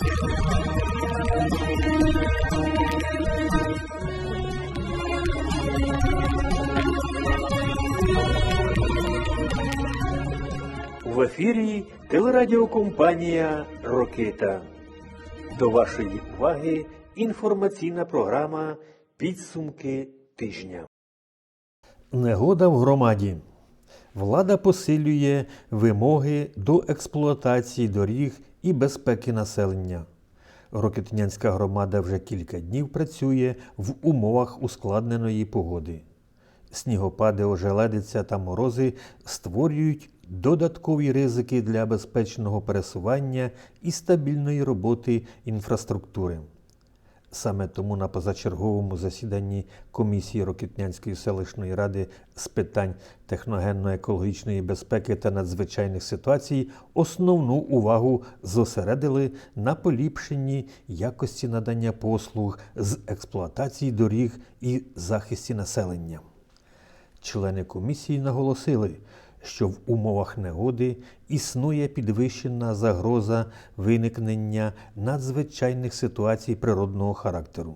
В ефірі телерадіокомпанія Рокита. До вашої уваги інформаційна програма Підсумки тижня. Негода в громаді. Влада посилює вимоги до експлуатації доріг і безпеки населення. Рокетнянська громада вже кілька днів працює в умовах ускладненої погоди. Снігопади, ожеледиця та морози створюють додаткові ризики для безпечного пересування і стабільної роботи інфраструктури. Саме тому на позачерговому засіданні комісії Рокітнянської селищної ради з питань техногенно-екологічної безпеки та надзвичайних ситуацій основну увагу зосередили на поліпшенні якості надання послуг з експлуатації доріг і захисті населення. Члени комісії наголосили, що в умовах негоди існує підвищена загроза виникнення надзвичайних ситуацій природного характеру.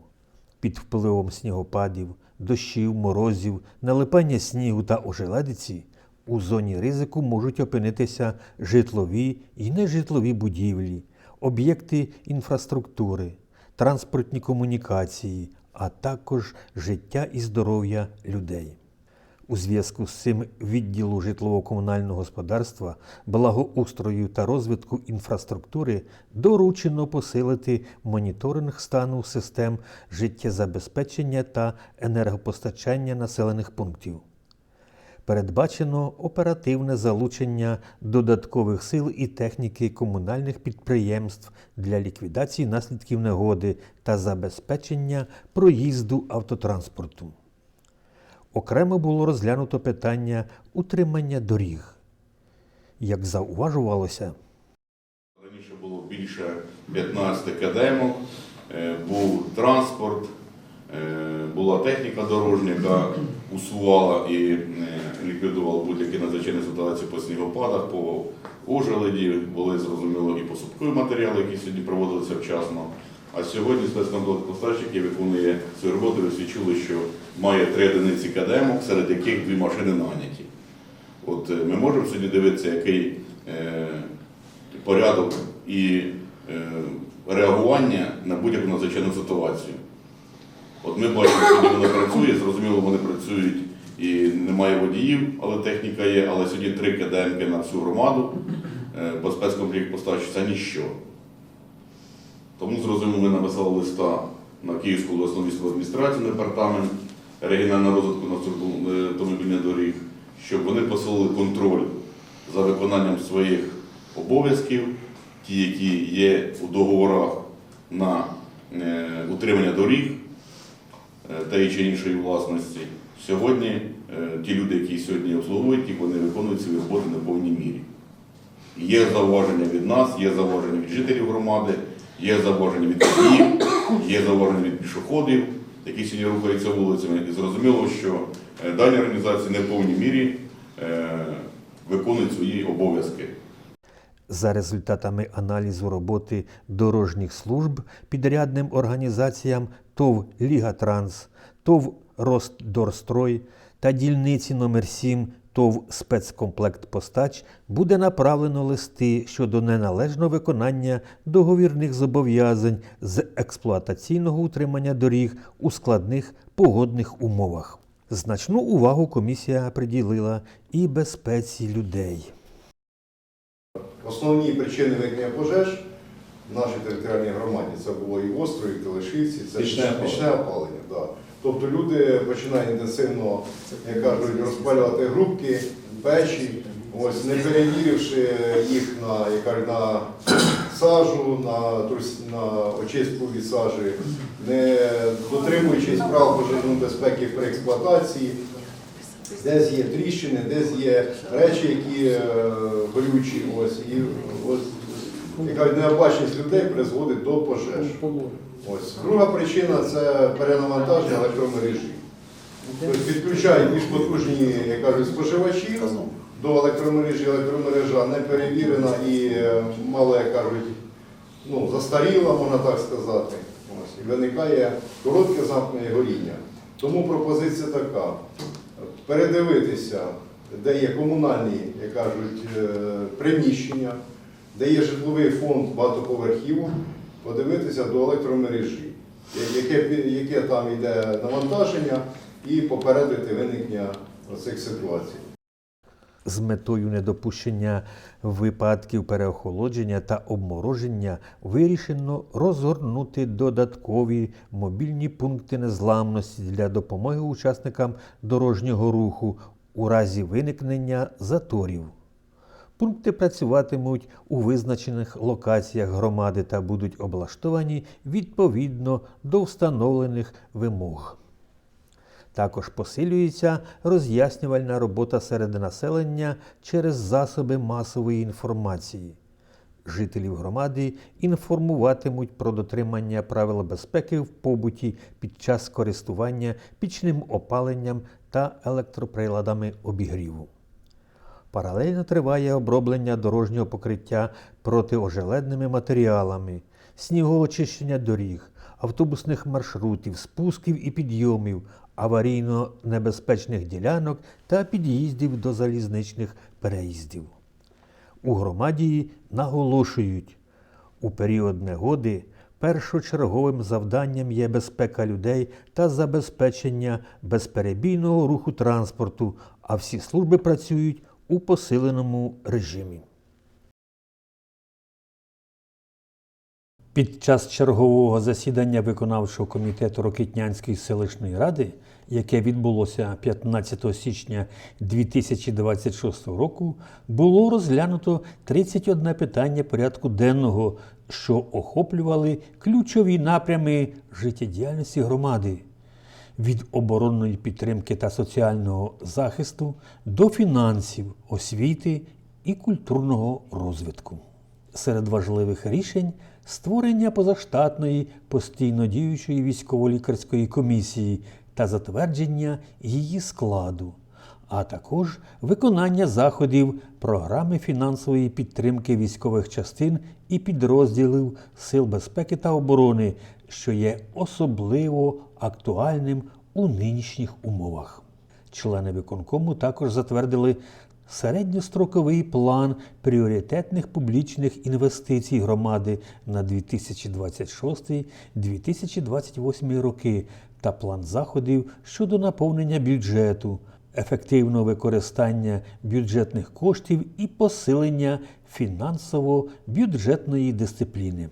Під впливом снігопадів, дощів, морозів, налипання снігу та ожеледиці у зоні ризику можуть опинитися житлові і нежитлові будівлі, об'єкти інфраструктури, транспортні комунікації, а також життя і здоров'я людей. У зв'язку з цим відділу житлово-комунального господарства, благоустрою та розвитку інфраструктури доручено посилити моніторинг стану систем життєзабезпечення та енергопостачання населених пунктів. Передбачено оперативне залучення додаткових сил і техніки комунальних підприємств для ліквідації наслідків негоди та забезпечення проїзду автотранспорту. Окремо було розглянуто питання утримання доріг. Як зауважувалося, Раніше було більше 15 кадемок, е, був транспорт, е, була техніка дорожня, яка усувала і е, ліквідувала будь-які надзвичайні ситуації по снігопадах, по ожеледі, були зрозуміло і посадкові матеріали, які сьогодні проводилися вчасно. А сьогодні спецкомплект який виконує свою роботу, освічили, що має три одиниці кадемок, серед яких дві машини наняті. От е, ми можемо сьогодні дивитися, який е, порядок і е, реагування на будь-яку надзвичайну ситуацію. От ми бачимо, сьогодні воно працює, зрозуміло, вони працюють і немає водіїв, але техніка є, але сьогодні три КДМки на всю громаду, е, бо спецкомплект поставщик це ніщо. Тому зрозуміло, ми написали листа на Київську обласну військову адміністрацію, департамент регіонального розвитку на службу е, автомобільних доріг, щоб вони посилили контроль за виконанням своїх обов'язків, ті, які є у договорах на е, утримання доріг е, та чи іншої власності. Сьогодні ті люди, які сьогодні обслуговують вони виконують свої роботи на повній мірі. Є зауваження від нас, є зауваження від жителів громади, є зауваження від водіїв, є зауваження від пішоходів, які сьогодні рухаються вулицями. І зрозуміло, що е, дані організації не в повній мірі е, виконують свої обов'язки. за результатами аналізу роботи дорожніх служб підрядним організаціям ТОВ Ліга Транс, ТОВ Ростдорстрой та дільниці номер 7 ТОВ Спецкомплект Постач буде направлено листи щодо неналежного виконання договірних зобов'язань з експлуатаційного утримання доріг у складних погодних умовах. Значну увагу комісія приділила і безпеці людей. Основні причини виникнення пожеж в нашій територіальній громаді це було і в Острої, і в Телешівці, це Пічне опалення. пічне опалення. Да. Тобто люди починають інтенсивно, як кажуть, розпалювати грубки, печі, ось не перевіривши їх на, як кажуть, на сажу, на, на очистку від сажі, не дотримуючись прав пожежної безпеки при експлуатації. Десь є тріщини, десь є речі, які е, горючі. Ось, і ось, яка необачність людей призводить до пожеж. Ось. Друга причина це перенавантаження електромережі. Тобто підключають більш потужні, як кажуть, споживачі до електромережі, електромережа не перевірена і е, мало, як кажуть, ну, застаріла, можна так сказати. Ось, і виникає коротке замкнене горіння. Тому пропозиція така: передивитися, де є комунальні, як кажуть, е, приміщення, де є житловий фонд багатоповерхівок, подивитися до електромережі, яке, яке там йде навантаження, і попередити виникнення цих ситуацій. З метою недопущення випадків переохолодження та обмороження вирішено розгорнути додаткові мобільні пункти незламності для допомоги учасникам дорожнього руху у разі виникнення заторів. Пункти працюватимуть у визначених локаціях громади та будуть облаштовані відповідно до встановлених вимог. Також посилюється роз'яснювальна робота серед населення через засоби масової інформації. Жителів громади інформуватимуть про дотримання правил безпеки в побуті під час користування пічним опаленням та електроприладами обігріву. Паралельно триває оброблення дорожнього покриття протиожеледними матеріалами, снігоочищення доріг, автобусних маршрутів, спусків і підйомів, аварійно-небезпечних ділянок та під'їздів до залізничних переїздів. У громаді наголошують, у період негоди першочерговим завданням є безпека людей та забезпечення безперебійного руху транспорту, а всі служби працюють у посиленому режимі. Під час чергового засідання виконавчого комітету Рокитнянської селищної ради, яке відбулося 15 січня 2026 року, було розглянуто 31 питання порядку денного, що охоплювали ключові напрями життєдіяльності громади від оборонної підтримки та соціального захисту до фінансів, освіти і культурного розвитку. Серед важливих рішень створення позаштатної постійно діючої військово-лікарської комісії та затвердження її складу, а також виконання заходів програми фінансової підтримки військових частин і підрозділів Сил безпеки та оборони, що є особливо актуальним у нинішніх умовах. Члени виконкому також затвердили середньостроковий план пріоритетних публічних інвестицій громади на 2026-2028 роки та план заходів щодо наповнення бюджету, ефективного використання бюджетних коштів і посилення фінансово-бюджетної дисципліни.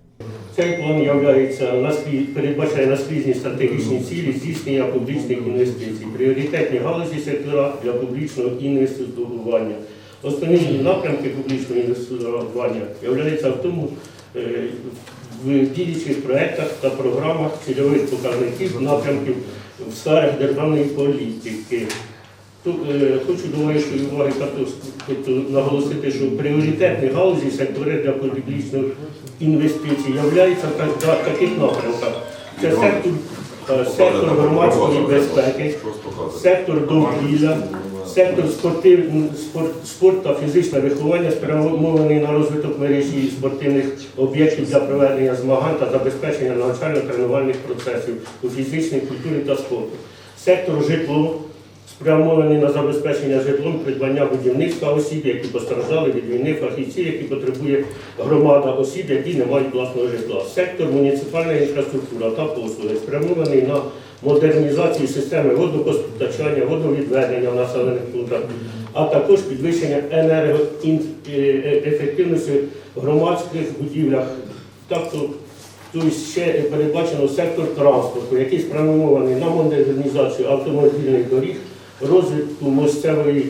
Цей план являється передбачає наслідні стратегічні цілі здійснення публічних інвестицій, пріоритетні галузі сектора для публічного інвестування. Основні напрямки публічного інвестування являються в тому, е, в діючих проєктах та програмах цільових показників напрямків в сферах державної політики. Тут е, хочу до вашої уваги тобто, наголосити, що пріоритетні галузі сектори для публічних інвестицій являються так, та- таких напрямках. Це сектор, е, сектор громадської безпеки, сектор довкілля, сектор спортив, спорт, спорт та фізичне виховання спрямований на розвиток мережі спортивних об'єктів для проведення змагань та забезпечення навчально-тренувальних процесів у фізичній культурі та спорту. Сектор житло спрямований на забезпечення житлом придбання будівництва осіб, які постраждали від війни, фахівці, які потребує громада осіб, які не мають власного житла. Сектор муніципальна інфраструктура та послуги спрямований на модернізацію системи водопостачання, водовідведення в населених пунктах, а також підвищення енергоефективності в громадських будівлях. Тобто Тобто ще передбачено сектор транспорту, який спрямований на модернізацію автомобільних доріг, розвитку місцевої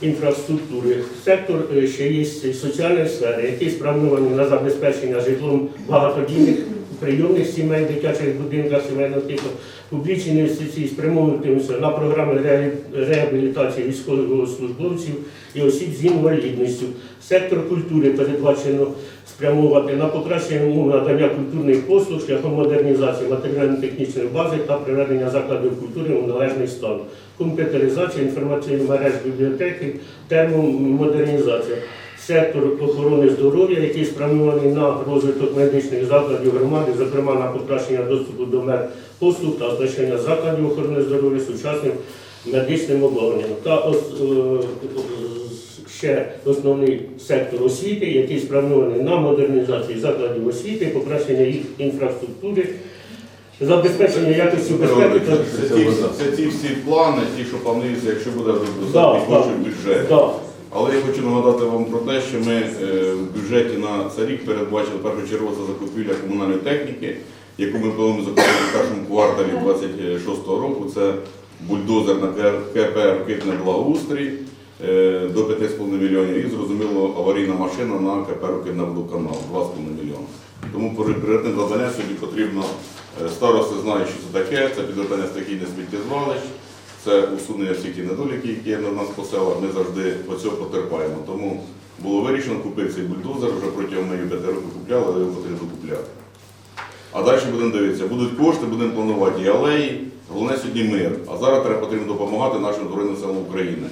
інфраструктури. Сектор що ще є з соціальної сфери, який спрямований на забезпечення житлом багатодійних прийомних сімей, дитячих будинках сімейного типу. Публічні інвестиції спрямовуватимуться на програми реабі- реабілітації військовослужбовців і осіб з інвалідністю. Сектор культури передбачено спрямувати на покращення умов надання культурних послуг шляхом модернізації матеріально-технічної бази та приведення закладів культури у належний стан, комп'ютеризація інформаційних мереж бібліотеки, термомодернізація. Сектор охорони здоров'я, який спрямований на розвиток медичних закладів громади, зокрема на покращення доступу до медпослуг та оснащення закладів охорони здоров'я сучасним медичним обладнанням. Та ос- е, ще основний сектор освіти, який спрямований на модернізацію закладів освіти, покращення їх інфраструктури, забезпечення якості безпеки Це ті, всі плани, ті, що плануються, якщо буде достатньо Да, да. в бюджеті. Да. Але я хочу нагадати вам про те, що ми е, в бюджеті на цей рік передбачили першочергово за закупівля комунальної техніки, яку ми плануємо закупити в першому кварталі 2026 року. Це бульдозер на КП «Ракетне благоустрій» е, до 5,5 мільйонів і, зрозуміло, аварійна машина на КП «Ракетне водоканал» 2,5 мільйона. Тому пріоритетне завдання сьогодні потрібно, е, старости знають, що це таке, це підготовлення стихійних сміттєзвалищ, це усунення всіх недоліків, які є на нас по селах. Ми завжди по цьому потерпаємо. Тому було вирішено купити цей бульдозер, вже протягом моїх п'яти років купляли, але його потрібно купляти. А далі будемо дивитися, будуть кошти, будемо планувати і алеї. Головне сьогодні мир. А зараз треба потрібно допомагати нашим Збройним силам України.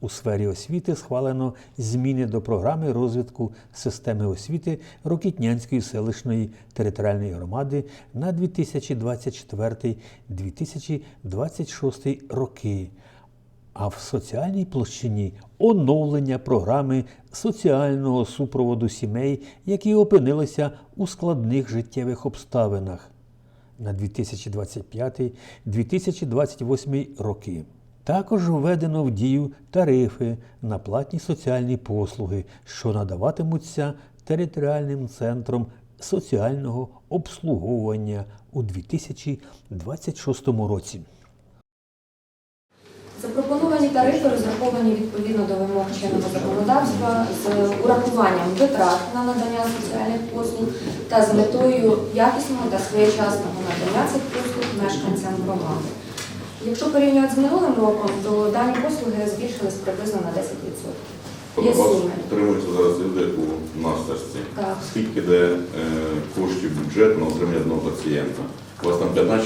У сфері освіти схвалено зміни до програми розвитку системи освіти Рокітнянської селищної територіальної громади на 2024-2026 роки. А в соціальній площині оновлення програми соціального супроводу сімей, які опинилися у складних життєвих обставинах на 2025-2028 роки. Також введено в дію тарифи на платні соціальні послуги, що надаватимуться територіальним центром соціального обслуговування у 2026 році. Запропоновані тарифи розраховані відповідно до вимог чинного законодавства з урахуванням витрат на надання соціальних послуг та з метою якісного та своєчасного надання цих послуг мешканцям громади. Якщо порівнювати з минулим роком, то дані послуги збільшились приблизно на 10%. Є Тобто вас суми. утримуються зараз люди у настежці. Так. Скільки де е, коштів бюджету на отримання одного пацієнта? У вас там 15-16?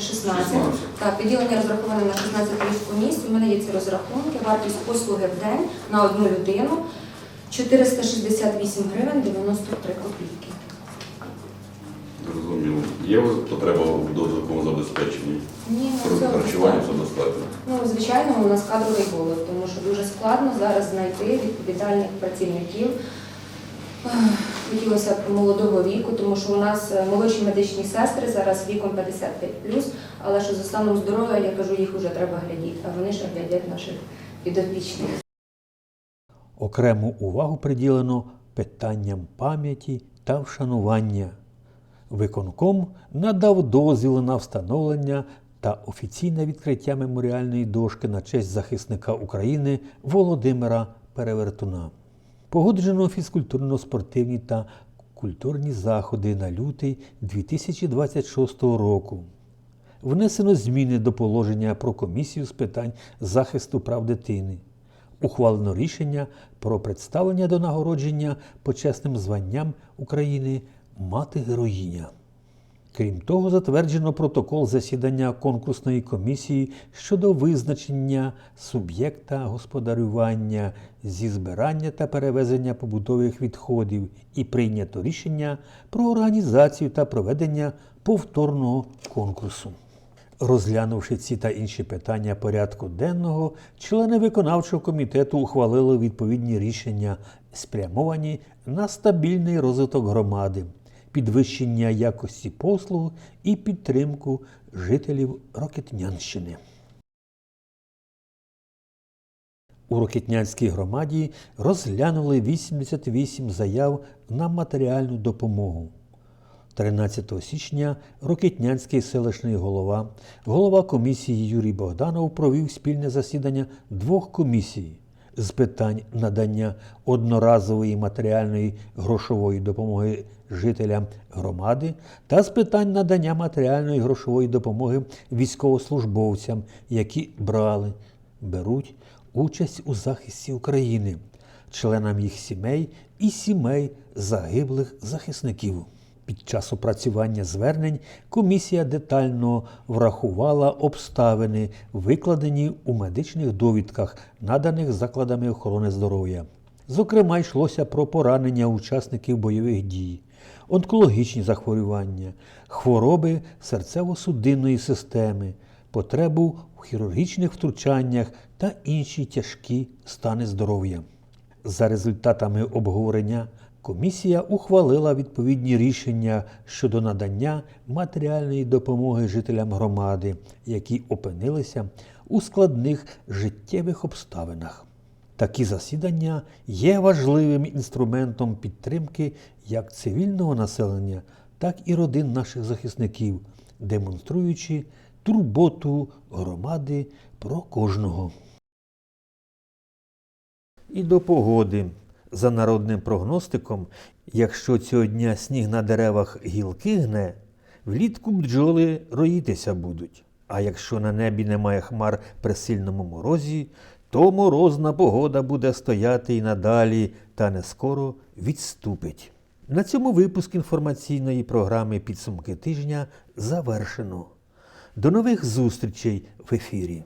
16. 16. Так, відділення розраховане на 16 місць. У мене є ці розрахунки. Вартість послуги в день на одну людину 468 гривень 93 копійки. Зрозуміло. Є потреба в додатковому забезпеченні? Ні, ну, це харчування все достатньо. Ну, звичайно, у нас кадровий голод, тому що дуже складно зараз знайти відповідальних працівників. Хотілося б молодого віку, тому що у нас е, молодші медичні сестри зараз віком 55+, але що за станом здоров'я, я кажу, їх вже треба глядіти, а вони ще глядять наших підопічних. Окрему увагу приділено питанням пам'яті та вшанування. Виконком надав дозвіл на встановлення та офіційне відкриття меморіальної дошки на честь захисника України Володимира Перевертуна. Погоджено фізкультурно-спортивні та культурні заходи на лютий 2026 року. Внесено зміни до положення про комісію з питань захисту прав дитини. Ухвалено рішення про представлення до нагородження почесним званням України Мати Героїня. Крім того, затверджено протокол засідання конкурсної комісії щодо визначення суб'єкта господарювання зі збирання та перевезення побутових відходів і прийнято рішення про організацію та проведення повторного конкурсу. Розглянувши ці та інші питання порядку денного, члени виконавчого комітету ухвалили відповідні рішення, спрямовані на стабільний розвиток громади, підвищення якості послуг і підтримку жителів Рокетнянщини. У Рокетнянській громаді розглянули 88 заяв на матеріальну допомогу. 13 січня Рокетнянський селищний голова, голова комісії Юрій Богданов провів спільне засідання двох комісій з питань надання одноразової матеріальної грошової допомоги жителям громади та з питань надання матеріальної грошової допомоги військовослужбовцям, які брали, беруть участь у захисті України, членам їх сімей і сімей загиблих захисників. Під час опрацювання звернень комісія детально врахувала обставини, викладені у медичних довідках, наданих закладами охорони здоров'я. Зокрема, йшлося про поранення учасників бойових дій, онкологічні захворювання, хвороби серцево-судинної системи, потребу в хірургічних втручаннях та інші тяжкі стани здоров'я. За результатами обговорення комісія ухвалила відповідні рішення щодо надання матеріальної допомоги жителям громади, які опинилися у складних життєвих обставинах. Такі засідання є важливим інструментом підтримки як цивільного населення, так і родин наших захисників, демонструючи турботу громади про кожного. І до погоди. За народним прогностиком, якщо цього дня сніг на деревах гілки гне, влітку бджоли роїтися будуть. А якщо на небі немає хмар при сильному морозі, то морозна погода буде стояти і надалі та не скоро відступить. На цьому випуск інформаційної програми Підсумки тижня завершено. До нових зустрічей в ефірі.